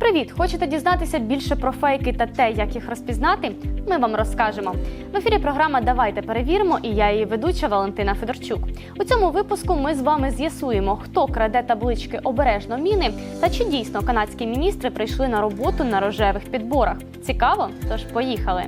Привіт! Хочете дізнатися більше про фейки та те, як їх розпізнати? Ми вам розкажемо. В ефірі програма Давайте перевіримо і я її ведуча Валентина Федорчук. У цьому випуску ми з вами з'ясуємо, хто краде таблички обережно міни та чи дійсно канадські міністри прийшли на роботу на рожевих підборах. Цікаво? Тож поїхали.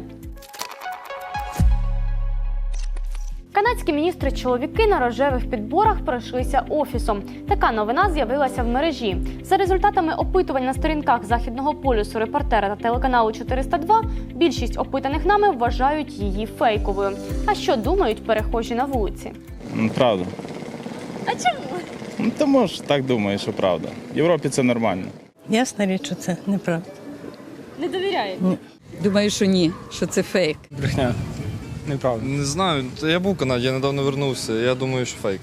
Канадські міністри чоловіки на рожевих підборах пройшлися офісом. Така новина з'явилася в мережі. За результатами опитувань на сторінках західного полюсу репортера та телеканалу 402, більшість опитаних нами вважають її фейковою. А що думають перехожі на вулиці? Ну, Правда. А чому? Ну, тому ж так думаю, що правда. В Європі це нормально. Ясна річ, що це неправда. Не довіряєте? Думаю, що ні, що це фейк. Брехня. Неправда. Не знаю, я був в Канаді, я недавно вернувся. Я думаю, що фейк.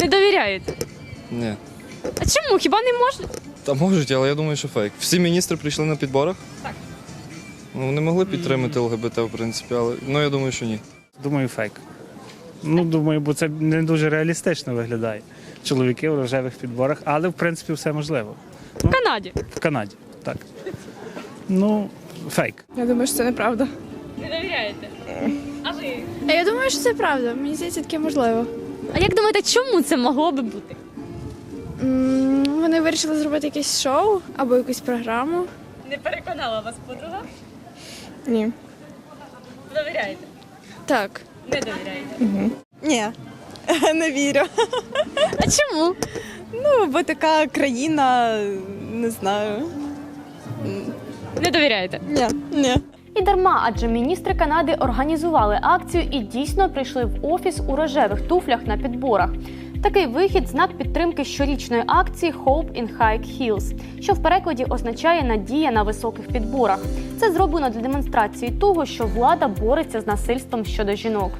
Не довіряєте. Ні. А чому? Хіба не можна? Та можуть, але я думаю, що фейк. Всі міністри прийшли на підборах? Так. Ну, вони могли підтримати ЛГБТ, в принципі, але ну я думаю, що ні. Думаю, фейк. Ну, думаю, бо це не дуже реалістично виглядає. Чоловіки в рожевих підборах, але в принципі все можливо. В Канаді. В Канаді. Так. Ну, фейк. Я думаю, що це неправда. Не довіряєте. А? А я думаю, що це правда. Мені здається, таке можливо. А як думаєте, чому це могло би бути? М, Вони вирішили зробити якесь шоу або якусь програму. Не переконала вас подруга? Ні. Довіряєте? Так. Не довіряєте. Ні, не вірю. А чому? Ну, бо така країна, не знаю. Не довіряєте. Ні, ні. І дарма, адже міністри Канади організували акцію і дійсно прийшли в офіс у рожевих туфлях на підборах. Такий вихід знак підтримки щорічної акції Hope in High Heels, що в перекладі означає надія на високих підборах. Це зроблено для демонстрації того, що влада бореться з насильством щодо жінок.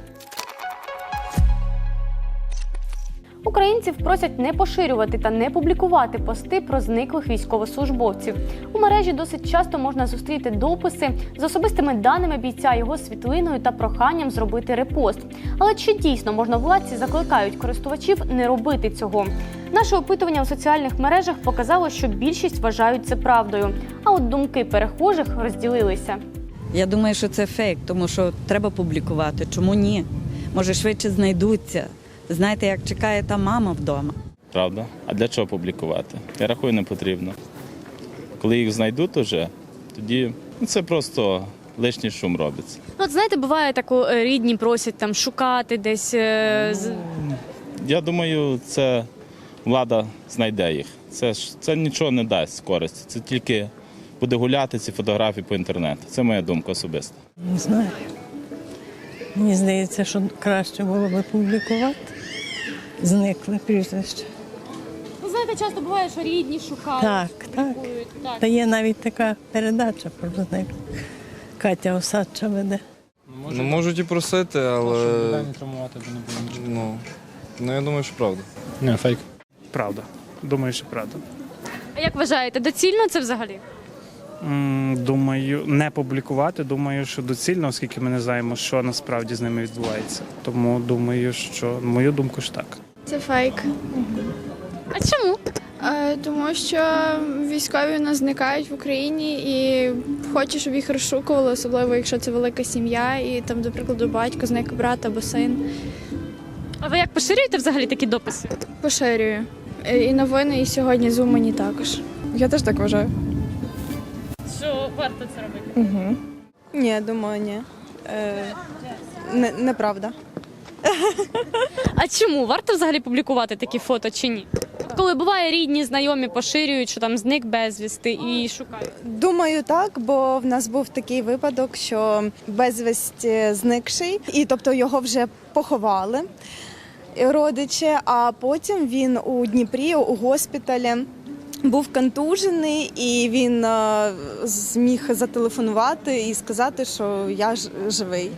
Українців просять не поширювати та не публікувати пости про зниклих військовослужбовців. У мережі досить часто можна зустріти дописи з особистими даними бійця, його світлиною та проханням зробити репост. Але чи дійсно можновладці закликають користувачів не робити цього? Наше опитування у соціальних мережах показало, що більшість вважають це правдою. А от думки перехожих розділилися. Я думаю, що це фейк, тому що треба публікувати. Чому ні? Може, швидше знайдуться. Знаєте, як чекає та мама вдома. Правда? А для чого публікувати? Я рахую, не потрібно. Коли їх знайдуть уже, тоді ну, це просто лишній шум робиться. Ну, От знаєте, буває тако е, рідні просять там шукати десь. е, з- Я думаю, це влада знайде їх. Це ж це нічого не дасть користі. Це тільки буде гуляти ці фотографії по інтернету. Це моя думка особиста. Не знаю. Мені здається, що краще було би публікувати. Зникли прізвище. Ну, знаєте, часто буває, що рідні шукають. Так, так. так. Та є навіть така передача про зниклих. Катя Осадча веде. Ну можуть і просити, але травмувати, бо не було ну, ну я думаю, що правда. Не, фейк. Правда. Думаю, що правда. А як вважаєте, доцільно це взагалі? М, Думаю, не публікувати. Думаю, що доцільно, оскільки ми не знаємо, що насправді з ними відбувається. Тому думаю, що мою думку ж так. Це фейк. А чому? Е, Тому що військові у нас зникають в Україні і хочуть, щоб їх розшукували, особливо якщо це велика сім'я, і там, до прикладу, батько, зник брат або син. А ви як поширюєте взагалі такі дописи? Поширюю. Е, І новини, і сьогодні з Умані також. Я теж так вважаю. Що варто це робити? Угу. Ні, думаю, ні. Е, не, неправда. А чому варто взагалі публікувати такі фото чи ні? Коли буває рідні, знайомі поширюють, що там зник безвісти і шукають. Думаю, так, бо в нас був такий випадок, що безвісті зникший, і тобто його вже поховали родичі, а потім він у Дніпрі у госпіталі. Був контужений, і він е, зміг зателефонувати і сказати, що я ж живий.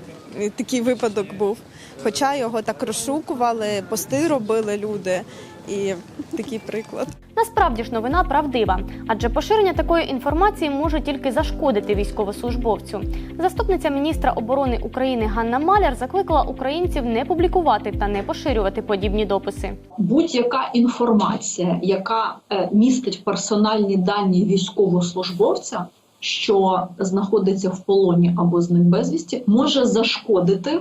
Такий випадок був. Хоча його так розшукували, пости робили люди, і такий приклад. Насправді ж новина правдива, адже поширення такої інформації може тільки зашкодити військовослужбовцю. Заступниця міністра оборони України Ганна Маляр закликала українців не публікувати та не поширювати подібні дописи. будь-яка інформація, яка е, містить персональні дані військовослужбовця, що знаходиться в полоні або зник безвісті, може зашкодити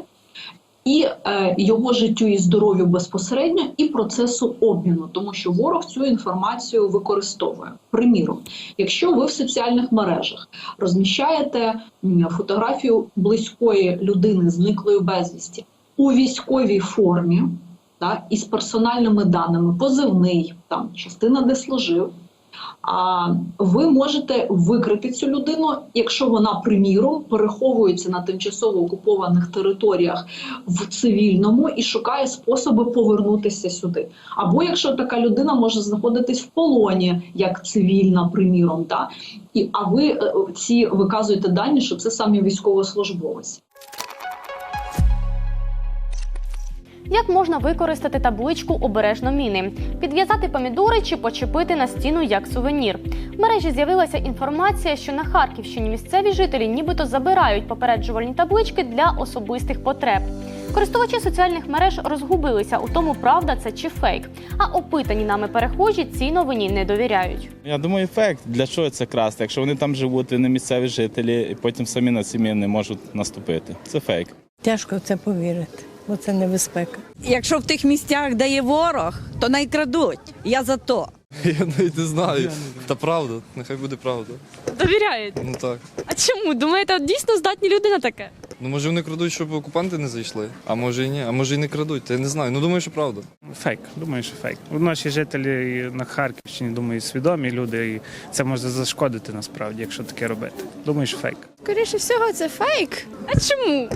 і е, його життю і здоров'ю безпосередньо, і процесу обміну, тому що ворог цю інформацію використовує. Приміром, якщо ви в соціальних мережах розміщаєте фотографію близької людини, зниклої безвісті у військовій формі, та, із персональними даними, позивний, там частина, де служив. А ви можете викрити цю людину, якщо вона, приміром, переховується на тимчасово окупованих територіях в цивільному і шукає способи повернутися сюди. Або якщо така людина може знаходитись в полоні, як цивільна, приміром, та і а ви е, ці виказуєте дані, що це саме військовослужбовець. Як можна використати табличку обережно міни, підв'язати помідори чи почепити на стіну як сувенір? В мережі з'явилася інформація, що на Харківщині місцеві жителі нібито забирають попереджувальні таблички для особистих потреб. Користувачі соціальних мереж розгубилися у тому, правда це чи фейк. А опитані нами перехожі цій новині не довіряють. Я думаю, ефект. Для чого це красти? Якщо вони там живуть, вони місцеві жителі, і потім самі на сім'ї не можуть наступити. Це фейк. Тяжко в це повірити, бо це небезпека. Якщо в тих місцях, де є ворог, то не крадуть. Я за то. Я навіть не знаю. Та правда, нехай буде правда. Довіряєте. Ну так. А чому? Думаєте, от дійсно здатні люди на таке? Ну може вони крадуть, щоб окупанти не зайшли, а може і ні, а може і не крадуть. Та я не знаю. Ну думаю, що правда. Фейк, думаю, що фейк. Наші жителі на Харківщині, думаю, свідомі люди, і це може зашкодити насправді, якщо таке робити. Думаю, що фейк. Скоріше всього, це фейк. А чому?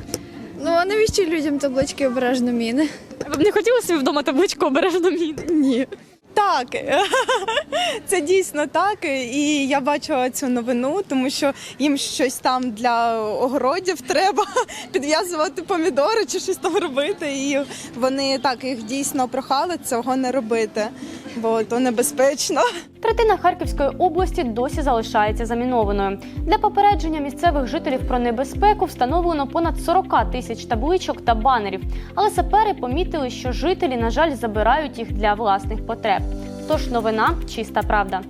Ну а навіщо людям таблички обережно міни? Ви б не хотіли собі вдома табличку обережно міни? Ні. Так, це дійсно так. І я бачила цю новину, тому що їм щось там для огородів треба підв'язувати помідори чи щось там робити. І вони так їх дійсно прохали цього не робити, бо то небезпечно. Третина Харківської області досі залишається замінованою. Для попередження місцевих жителів про небезпеку встановлено понад 40 тисяч табличок та банерів. Але сапери помітили, що жителі, на жаль, забирають їх для власних потреб. Тож новина чиста правда.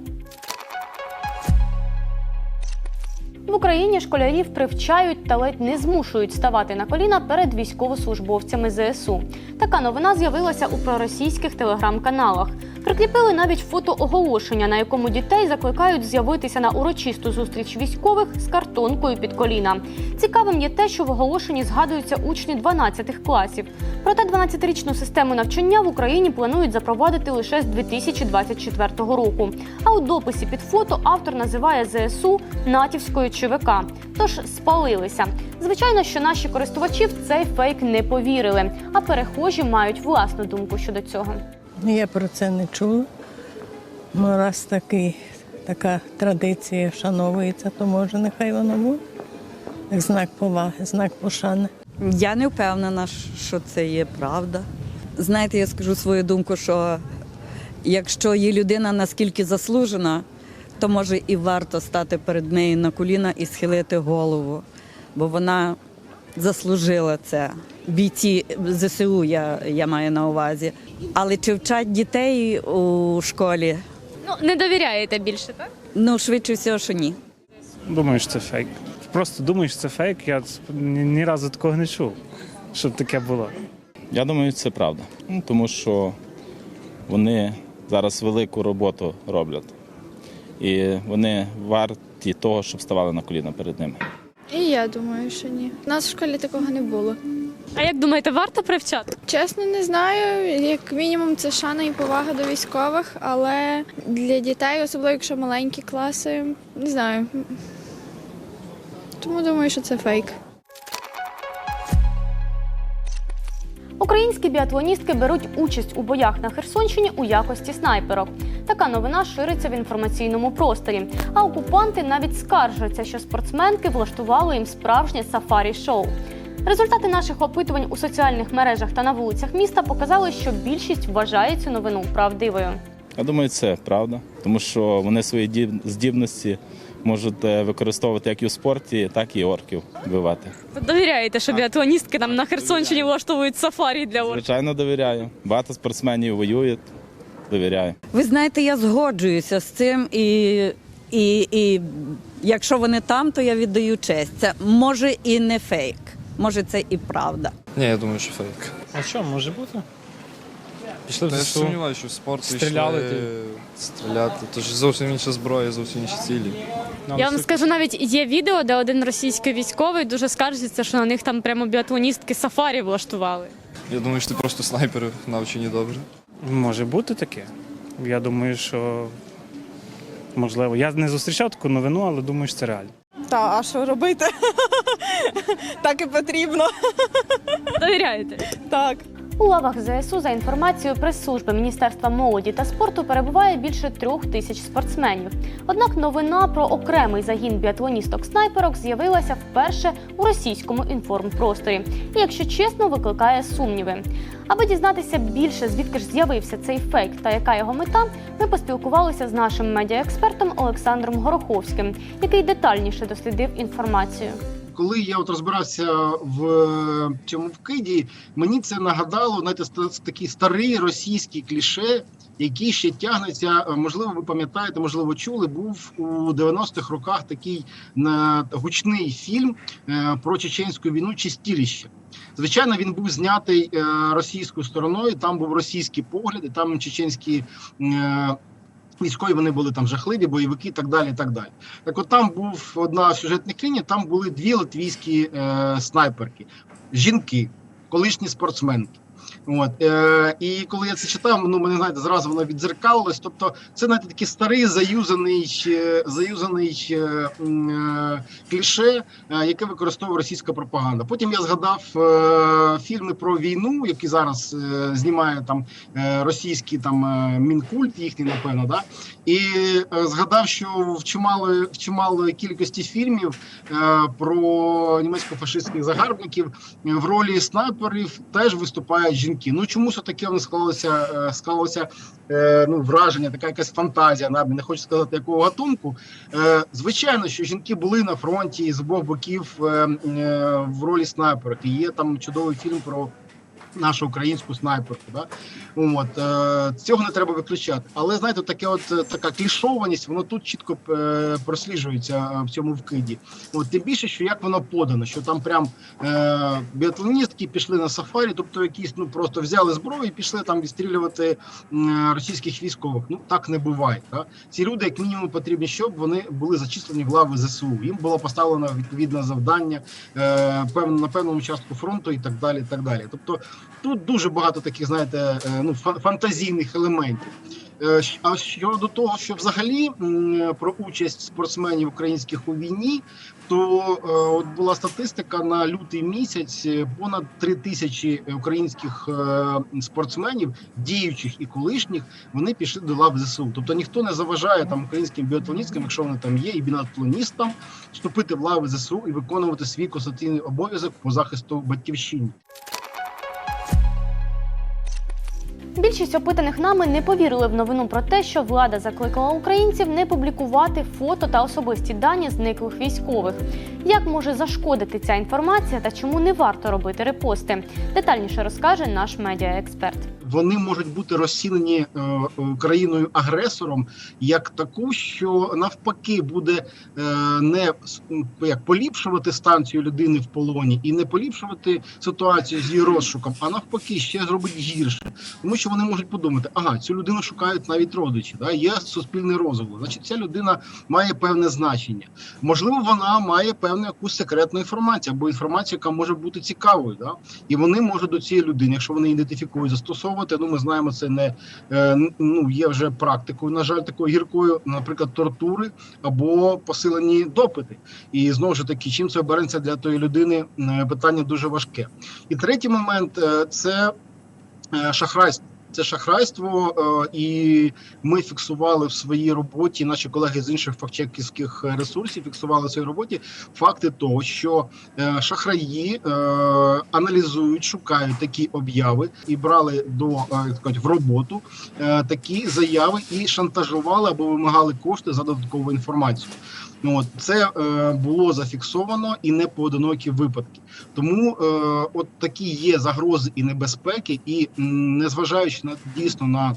В Україні школярів привчають та ледь не змушують ставати на коліна перед військовослужбовцями ЗСУ. Така новина з'явилася у проросійських телеграм-каналах. Прикріпили навіть фото оголошення, на якому дітей закликають з'явитися на урочисту зустріч військових з картонкою під коліна. Цікавим є те, що в оголошенні згадуються учні 12 класів. Проте 12-річну систему навчання в Україні планують запровадити лише з 2024 року. А у дописі під фото автор називає ЗСУ натівською ЧВК. Тож спалилися. Звичайно, що наші користувачі в цей фейк не повірили, а перехожі мають власну думку щодо цього. Ну, Я про це не чула. Ну, раз такий, така традиція вшановується, то може нехай воно буде. Як знак поваги, знак пошани. Я не впевнена, що це є правда. Знаєте, я скажу свою думку, що якщо є людина наскільки заслужена, то може і варто стати перед нею на коліна і схилити голову, бо вона заслужила це. Бійці ЗСУ я, я маю на увазі. Але чи вчать дітей у школі? Ну, не довіряєте більше, так? Ну, швидше всього, що ні. Думаю, що це фейк. Просто думаю, що це фейк. Я ні, ні разу такого не чув, щоб таке було. Я думаю, це правда. Ну, Тому що вони зараз велику роботу роблять. І вони варті того, щоб ставали на коліна перед ними. І я думаю, що ні. У нас в школі такого не було. А як думаєте, варто привчати? Чесно, не знаю. Як мінімум, це шана і повага до військових, але для дітей, особливо якщо маленькі класи, не знаю. Тому думаю, що це фейк. Українські біатлоністки беруть участь у боях на Херсонщині у якості снайперок. Така новина шириться в інформаційному просторі. А окупанти навіть скаржаться, що спортсменки влаштували їм справжнє сафарі-шоу. Результати наших опитувань у соціальних мережах та на вулицях міста показали, що більшість вважає цю новину правдивою. Я думаю, це правда, тому що вони свої здібності можуть е, використовувати як і у спорті, так і орків вбивати. Ви довіряєте, що біатлоністки там на Херсонщині влаштовують сафарі для орків? Звичайно, довіряю. Багато спортсменів воюють, довіряю. Ви знаєте, я згоджуюся з цим, і, і, і якщо вони там, то я віддаю честь. Це може і не фейк, може це і правда. Ні, я думаю, що фейк. А що, може бути? Пішли в Та я ж ЗСУ. сумніваюся, що в спорт Стріляли йшли стріляти. Тож зовсім інша зброя, зовсім інші цілі. Нам Я вам всі- скажу, навіть є відео, де один російський військовий дуже скаржиться, що на них там прямо біатлоністки сафарі влаштували. Я думаю, що ти просто снайпери навчені добре. Може бути таке. Я думаю, що можливо. Я не зустрічав таку новину, але думаю, що це реально. Та а що робити? так і потрібно. Довіряєте? Так. У лавах ЗСУ за інформацією прес-служби Міністерства молоді та спорту перебуває більше трьох тисяч спортсменів. Однак новина про окремий загін біатлоністок-снайперок з'явилася вперше у російському інформпросторі. І, якщо чесно, викликає сумніви. Аби дізнатися більше, звідки ж з'явився цей фейк та яка його мета, ми поспілкувалися з нашим медіаекспертом Олександром Гороховським, який детальніше дослідив інформацію. Коли я от розбирався в е, цьому вкиді, мені це нагадало знаєте, такий старий російський кліше, який ще тягнеться. е, Можливо, ви пам'ятаєте, можливо, чули. Був у 90-х роках такий на гучний фільм е, про чеченську війну Чистіліще. Звичайно, він був знятий е, російською стороною. Там був російський погляд, і там чеченські е, військові вони були там жахливі, бойовики і так далі. і так далі. Так от там був одна сюжетна лінія, там були дві латвійські е, снайперки, жінки, колишні спортсменки. От, е, і коли я це читав, ну мене знаєте, зразу воно відзеркалилось. Тобто, це знаєте, такий старий заюзаний, е, заюзаний е, е, кліше, е, яке використовує російська пропаганда. Потім я згадав е, фільми про війну, які зараз е, знімає там е, російський там е, мінкульт, їхній, напевно, да і е, згадав, що в чималої в чималої кількості фільмів е, про німецько-фашистських загарбників е, в ролі снайперів теж виступають жінки. Ну чомусь таке воно склалося, е, склалося е, ну, враження, така якась фантазія. навіть не хочу сказати якого гатунку. Е, звичайно, що жінки були на фронті з обох боків в ролі снайперок. І є там чудовий фільм про. Нашу українську снайперку, да от е, цього не треба виключати. Але знаєте, таке, от е, така клішованість, воно тут чітко е, просліджується е, в цьому вкиді. От тим більше, що як воно подано, що там прям е, біатлоністки пішли на сафарі, тобто якісь ну просто взяли зброю і пішли там відстрілювати російських військових. Ну так не буває. Да? Ці люди, як мінімум, потрібні, щоб вони були зачислені в лави ЗСУ. Їм було поставлено відповідне завдання е, на певному частку фронту і так далі. І так далі. Тобто тут дуже багато таких, знаєте, е, ну фа- фантазійних елементів. Е, А щодо того, що взагалі про участь спортсменів українських у війні, то е, от була статистика на лютий місяць. Понад три тисячі українських спортсменів, діючих і колишніх, вони пішли до лав ЗСУ. Тобто ніхто не заважає там українським біатлоністкам, якщо вони там є, і біатлоністам вступити в лави ЗСУ і виконувати свій конституційний обов'язок по захисту батьківщини. Більшість опитаних нами не повірили в новину про те, що влада закликала українців не публікувати фото та особисті дані зниклих військових. Як може зашкодити ця інформація та чому не варто робити репости? Детальніше розкаже наш медіаексперт. Вони можуть бути розцінені е, е, країною агресором як таку, що навпаки буде е, не як поліпшувати станцію людини в полоні і не поліпшувати ситуацію з її розшуком, а навпаки, ще зробить гірше, тому що вони можуть подумати, ага, цю людину шукають навіть родичі, да є суспільний розголос. Значить, ця людина має певне значення. Можливо, вона має певну якусь секретну інформацію або інформацію, яка може бути цікавою. Да? І вони можуть до цієї людини, якщо вони ідентифікують, застосовувати. Ну, ми знаємо, це не е, ну є вже практикою, на жаль, такою гіркою, наприклад, тортури або посилені допити. І знову ж таки, чим це обереться для тої людини, е, питання дуже важке. І третій момент е, це шахрайство. Це шахрайство, е, і ми фіксували в своїй роботі. Наші колеги з інших фактчеківських ресурсів фіксували в своїй роботі факти того, що е, шахраї е, аналізують, шукають такі обяви і брали до сказати, в роботу такі заяви і шантажували або вимагали кошти за додаткову інформацію. Ну, от це е, було зафіксовано і не поодинокі випадки. Тому е, от такі є загрози і небезпеки, і незважаючи на дійсно на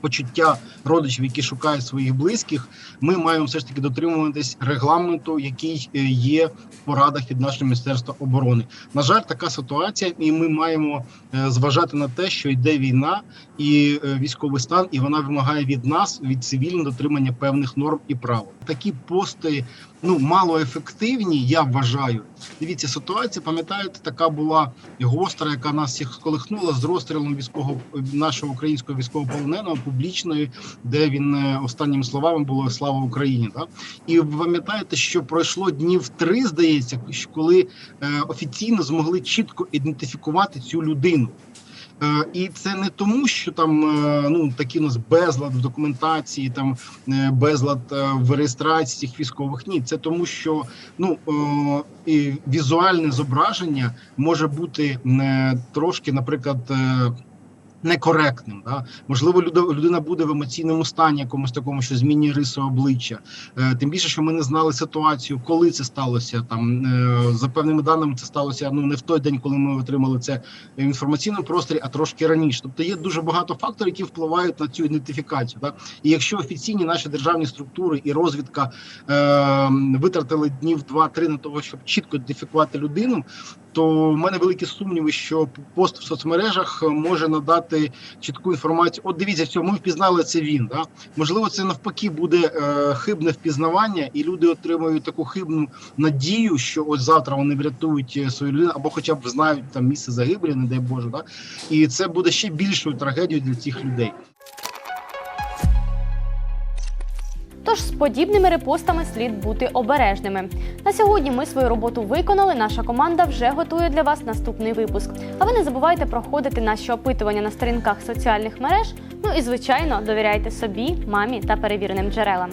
почуття родичів, які шукають своїх близьких, ми маємо все ж таки дотримуватись регламенту, який е, є в порадах від нашого міністерства оборони. На жаль, така ситуація, і ми маємо е, зважати на те, що йде війна і е, військовий стан, і вона вимагає від нас від цивільного дотримання певних норм і правил. Такі пости ну малоефективні, я вважаю. Дивіться, ситуація, пам'ятаєте, така була гостра, яка нас всіх сколихнула з розстрілом військового нашого українського військовополоненого публічної, де він е, останніми словами було слава Україні. Так? І пам'ятаєте, що пройшло днів три, здається, коли е, офіційно змогли чітко ідентифікувати цю людину. Е, І це не тому, що там е, ну такі нас безлад в документації, там е, безлад в реєстрації цих військових. Ні, це тому, що ну і візуальне зображення може бути трошки, наприклад. Некоректним, да можливо, людина буде в емоційному стані, якомусь такому, що змінює риси обличчя. Е, тим більше, що ми не знали ситуацію, коли це сталося. Там е, за певними даними, це сталося ну не в той день, коли ми отримали це в інформаційному просторі, а трошки раніше. Тобто є дуже багато факторів, які впливають на цю ідентифікацію. Так? І якщо офіційні наші державні структури і розвідка е, витратили днів два-три на того, щоб чітко ідентифікувати людину, то в мене великі сумніви, що пост в соцмережах може надати чітку інформацію. От дивіться, все, ми впізнали це він. Да? Можливо, це навпаки буде е, хибне впізнавання, і люди отримують таку хибну надію, що ось завтра вони врятують е, свою людину, або хоча б знають там місце загибелі, не дай Боже, да? і це буде ще більшою трагедією для цих людей. Тож з подібними репостами слід бути обережними. На сьогодні ми свою роботу виконали. Наша команда вже готує для вас наступний випуск. А ви не забувайте проходити наші опитування на сторінках соціальних мереж. Ну і звичайно, довіряйте собі, мамі та перевіреним джерелам.